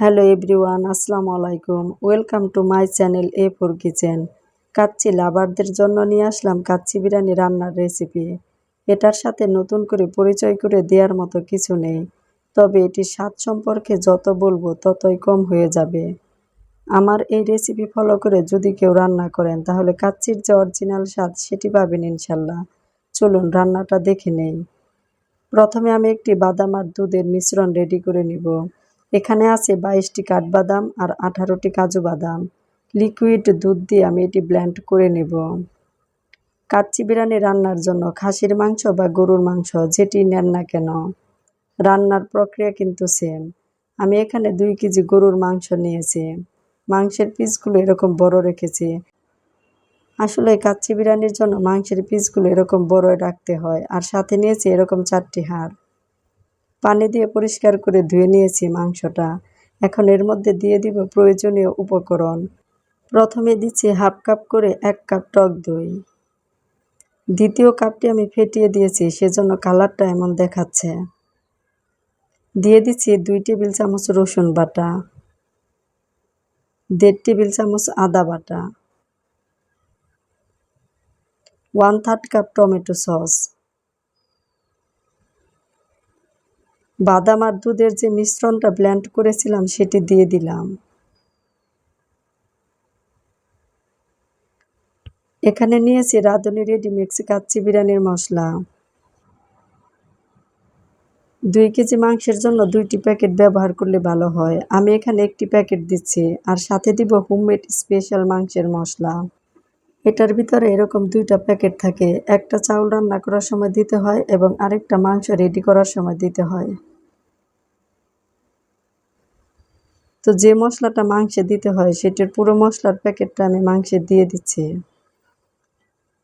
Hello everyone, আসসালামু আলাইকুম। Welcome to my channel A four kitchen. Kacchi লাভারদের জন্য নিয়ে আসলাম কাচ্চি বিরিয়ানি রান্নার রেসিপি। এটার সাথে নতুন করে পরিচয় করে দেওয়ার মতো কিছু নেই, তবে এটির স্বাদ সম্পর্কে যত বলব ততই কম হয়ে যাবে। আমার এই রেসিপি ফলো করে যদি কেউ রান্না করেন, তাহলে কাচ্চির যে অরিজিনাল স্বাদ সেটি পাবেন ইনশাল্লাহ। চলুন রান্নাটা দেখে নেই। প্রথমে আমি একটি বাদাম আর দুধের মিশ্রণ রেডি করে নিব। এখানে আছে বাইশটি কাঠবাদাম আর আঠারোটি কাজু বাদাম। লিকুইড দুধ দিয়ে আমি এটি ব্ল্যান্ড করে নেব। কাচ্চি বিরিয়ানি রান্নার জন্য খাসির মাংস বা গরুর মাংস যেটি নেন না কেন, রান্নার প্রক্রিয়া কিন্তু সেম। আমি এখানে দুই কেজি গরুর মাংস নিয়েছি। মাংসের পিসগুলো এরকম বড় রেখেছি। আসলে কাচ্চি বিরিয়ানির জন্য মাংসের পিসগুলো এরকম বড় রাখতে হয়, আর সাথে নিয়েছি এরকম চারটি হাড়। পানি দিয়ে পরিষ্কার করে ধুয়ে নিয়েছি মাংসটা। এখন এর মধ্যে দিয়ে দিব প্রয়োজনীয় উপকরণ। প্রথমে দিচ্ছি হাফ কাপ করে এক কাপ টক দই। দ্বিতীয় কাপটি আমি ফেটিয়ে দিয়েছি, সেজন্য কালারটা এমন দেখাচ্ছে। দিয়ে দিচ্ছি দুই টেবিল চামচ রসুন বাটা, দেড় টেবিল চামচ আদা বাটা, one third cup tomato sauce. বাদাম আর দুধের যে মিশ্রণটা ব্ল্যান্ড করেছিলাম, সেটি দিয়ে দিলাম। এখানে নিয়েছি রাঁধুনি রেডি মিক্স কাচ্চি বিরিয়ানির মশলা। দুই কেজি মাংসের জন্য দুইটি প্যাকেট ব্যবহার করলে ভালো হয়। আমি এখানে একটি প্যাকেট দিচ্ছি, আর সাথে দিব হোমমেড স্পেশাল মাংসের মশলা। এটার ভিতরে এরকম দুইটা প্যাকেট থাকে। একটা চাউল রান্না করার সময় দিতে হয় এবং আরেকটা মাংস রেডি করার সময় দিতে হয়। তো যে মশলাটা মাংসে দিতে হয়, সেটির পুরো মশলার প্যাকেটটা আমি মাংসে দিয়ে দিচ্ছি।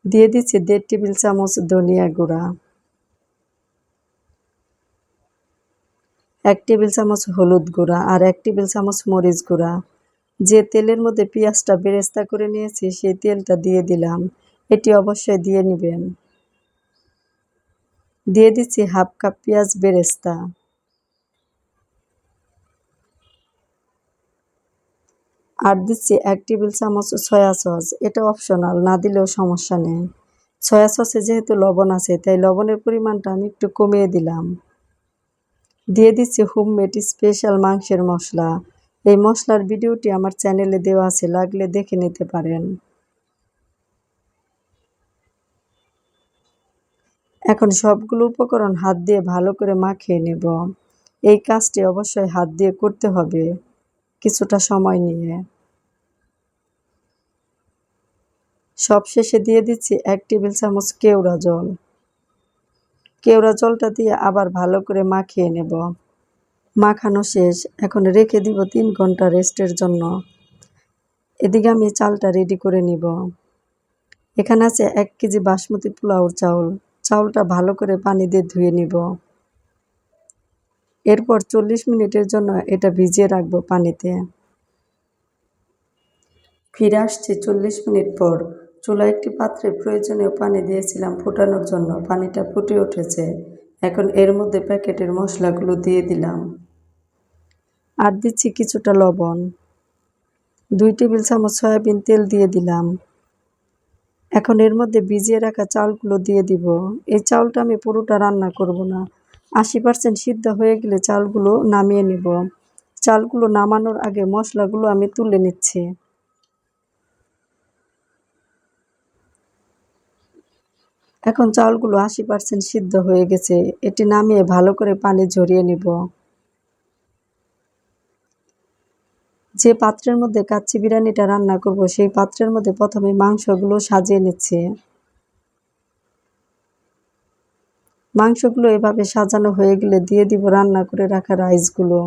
দিয়ে দিচ্ছি দেড় টেবিল চামচ ধনিয়া গুঁড়া। এক টেবিল চামচ হলুদ গুঁড়া আর এক টেবিল চামচ মরিচ গুঁড়া। যে তেলের মধ্যে পেঁয়াজটা বেরেস্তা করে নিয়েছি, সেই তেলটা দিয়ে দিলাম। এটি অবশ্যই দিয়ে নেবেন। দিয়ে দিচ্ছি হাফ কাপ পেঁয়াজ বেরেস্তা। আর দিচ্ছি এক টেবিল চামচ সয়া সস। এটা অপশনাল না দিলেও সমস্যা নেই। সয়া সসে যেহেতু লবণ আছে, তাই লবণের পরিমাণটা আমি একটু কমিয়ে দিলাম। দিয়ে দিচ্ছি হোমমেড স্পেশাল মাংসের মশলা। এই মশলার ভিডিওটি আমার চ্যানেলে দেওয়া আছে, লাগলে দেখে নিতে পারেন। এখন সবগুলো উপকরণ হাত দিয়ে ভালো করে মাখিয়ে নেব। এই কাজটি অবশ্যই হাত দিয়ে করতে হবে কিছুটা সময় নিয়ে। সব শেষে দিয়ে দিচ্ছি এক টেবিল চামচ কেওড়া জল। কেওড়া জলটা দিয়ে আবার ভালো করে মাখিয়ে নেব। মাখানো শেষ। এখন রেখে দিব তিন ঘণ্টা রেস্টের জন্য। এদিকে আমি চালটা রেডি করে নিব। এখানে আছে এক কেজি বাসমতি পোলাওর চাউল। চাউলটা ভালো করে পানি দিয়ে ধুয়ে নিব। এরপর চল্লিশ মিনিটের জন্য এটা ভিজিয়ে রাখব পানিতে। ফিরে আসছি চল্লিশ মিনিট পর। চুলা একটি পাত্রে প্রয়োজনীয় পানি দিয়েছিলাম ফোটানোর জন্য। পানিটা ফুটে উঠেছে। এখন এর মধ্যে প্যাকেটের মশলাগুলো দিয়ে দিলাম। আর দিচ্ছি কিছুটা লবণ। দুই টেবিল চামচ সয়াবিন তেল দিয়ে দিলাম। এখন এর মধ্যে ভিজিয়ে রাখা চাউলগুলো দিয়ে দিব। এই চাউলটা আমি পুরোটা রান্না করব না। আশি পার্সেন্ট সিদ্ধ হয়ে গেলে চালগুলো নামিয়ে নেব। চালগুলো নামানোর আগে মশলাগুলো আমি তুলে নিচ্ছি। এখন চাউলগুলো আশি পার্সেন্ট সিদ্ধ হয়ে গেছে। এটি নামিয়ে ভালো করে পানি ঝরিয়ে নিব। যে পাত্রের মধ্যে কাচ্চি বিরিয়ানিটা রান্না করব, সেই পাত্রের মধ্যে প্রথমে মাংসগুলো সাজিয়ে নিচ্ছে। মাংসগুলো এভাবে সাজানো হয়ে গেলে দিয়ে দিব রান্না করে রাখা রাইসগুলো।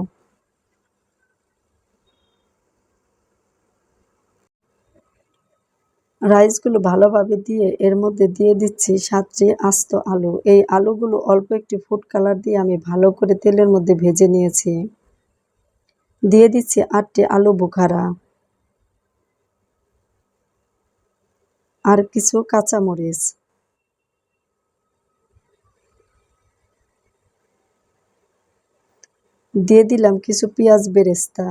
রাইসগুলো ভালোভাবে দিয়ে এর মধ্যে দিয়ে দিচ্ছি সাতটি আস্ত আলু। এই আলুগুলো অল্প একটি ফুড কালার দিয়ে আমি ভালো করে তেলের মধ্যে ভেজে নিয়েছি। দিয়ে দিচ্ছি আটটি আলু বুখারা আর কিছু কাঁচামরিচ। দিয়ে দিলাম কিছু পেঁয়াজ বেরেস্তা।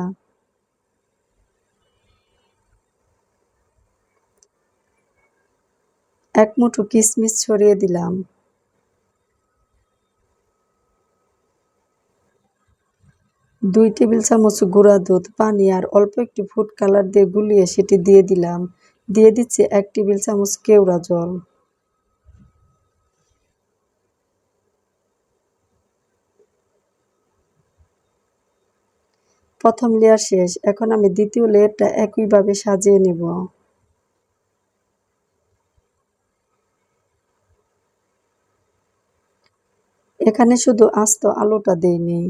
এক মুঠো কিশমিশ ছড়িয়ে দিলাম। দুই টেবিল চামচ গুঁড়া দুধ, পানি আর অল্প একটি ফুড কালার দিয়ে গুলিয়ে সেটি দিয়ে দিলাম। দিয়ে দিচ্ছি এক টেবিল চামচ কেওড়া জল। প্রথম লেয়ার শেষ। এখন আমি দ্বিতীয় লেয়ারটা একইভাবে সাজিয়ে নেব। এখানে শুধু আস্ত আলুটা দেইনি।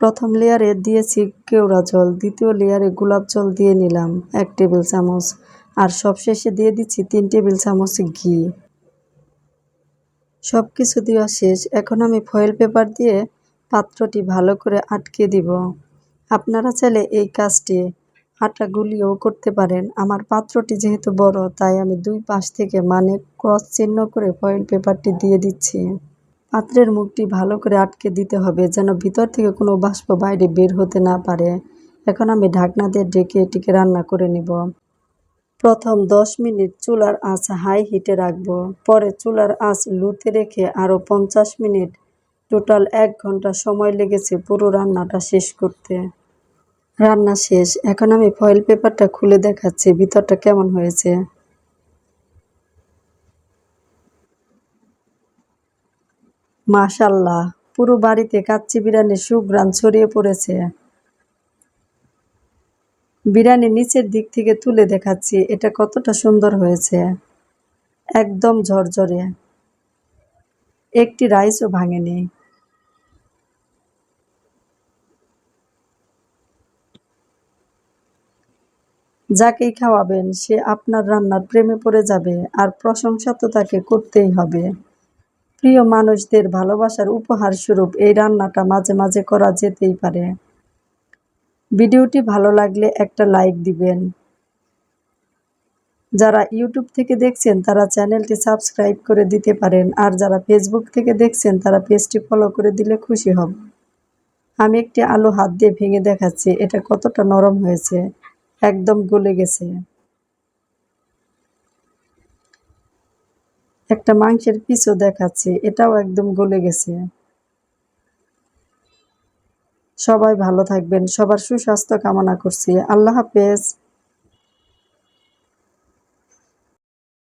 প্রথম লেয়ারে দিয়েছি কেওড়া জল, দ্বিতীয় লেয়ারে গোলাপ জল দিয়ে নিলাম এক টেবিল চামচ, আর সবশেষে দিয়ে দিচ্ছি তিন টেবিল চামচ ঘি। সব কিছু দেওয়া শেষ। এখন আমি ফয়েল পেপার দিয়ে পাত্রটি ভালো করে আটকে দিব। আপনারা চাইলে এই কাজটি আটা গুলিয়েও করতে পারেন। আমার পাত্রটি যেহেতু বড়, তাই আমি দুই পাশ থেকে মানে ক্রস চিহ্ন করে ফয়েল পেপারটি দিয়ে দিচ্ছি। পাত্রের মুখটি ভালো করে আটকে দিতে হবে যেন ভিতর থেকে কোনো বাষ্প বাইরে বের হতে না পারে। এখন আমি ঢাকনা দিয়ে ঢেকে এটিকে রান্না করে নিব। প্রথম দশ মিনিট চুলার আঁচ হাই হিটে রাখব। পরে চুলার আঁচ লুতে রেখে আরও পঞ্চাশ মিনিট, টোটাল এক ঘণ্টা সময় লেগেছে পুরো রান্নাটা শেষ করতে। রান্না শেষ। এখন আমি ফয়েল পেপারটা খুলে দেখাচ্ছি, ভিতরটা কেমন হয়েছে। মাশাল্লাহ, পুরো বাড়িতে কাচ্চি বিরিয়ানির সুঘ্রাণ ছড়িয়ে পড়েছে। বিরিয়ানি নিচের দিক থেকে তুলে দেখাচ্ছি, এটা কতটা সুন্দর হয়েছে। একদম ঝরঝরে। একটি রাইসও ভাঙেনি। যাকেই খাওয়াবেন, সে আপনার রান্নার প্রেমে পড়ে যাবে, আর প্রশংসা তো তাকে করতেই হবে। প্রিয় মানুষদের ভালোবাসার উপহার স্বরূপ এই রান্নাটা মাঝে মাঝে করা যেতেই পারে। ভিডিওটি ভালো লাগলে একটা লাইক দিবেন। যারা ইউটিউব থেকে দেখছেন, তারা চ্যানেলটি সাবস্ক্রাইব করে দিতে পারেন। আর যারা ফেসবুক থেকে দেখছেন, তারা পেজটি ফলো করে দিলে খুশি হব। আমি একটি আলু হাত দিয়ে ভেঙে দেখাচ্ছি। এটা কতটা নরম হয়েছে। একদম গলে গেছে। একটা মাংসের পিসও দেখাচ্ছে, এটাও একদম গলে গেছে। সবাই ভালো থাকবেন, সবার সুস্বাস্থ্য কামনা করছি। আল্লাহ হাফেজ।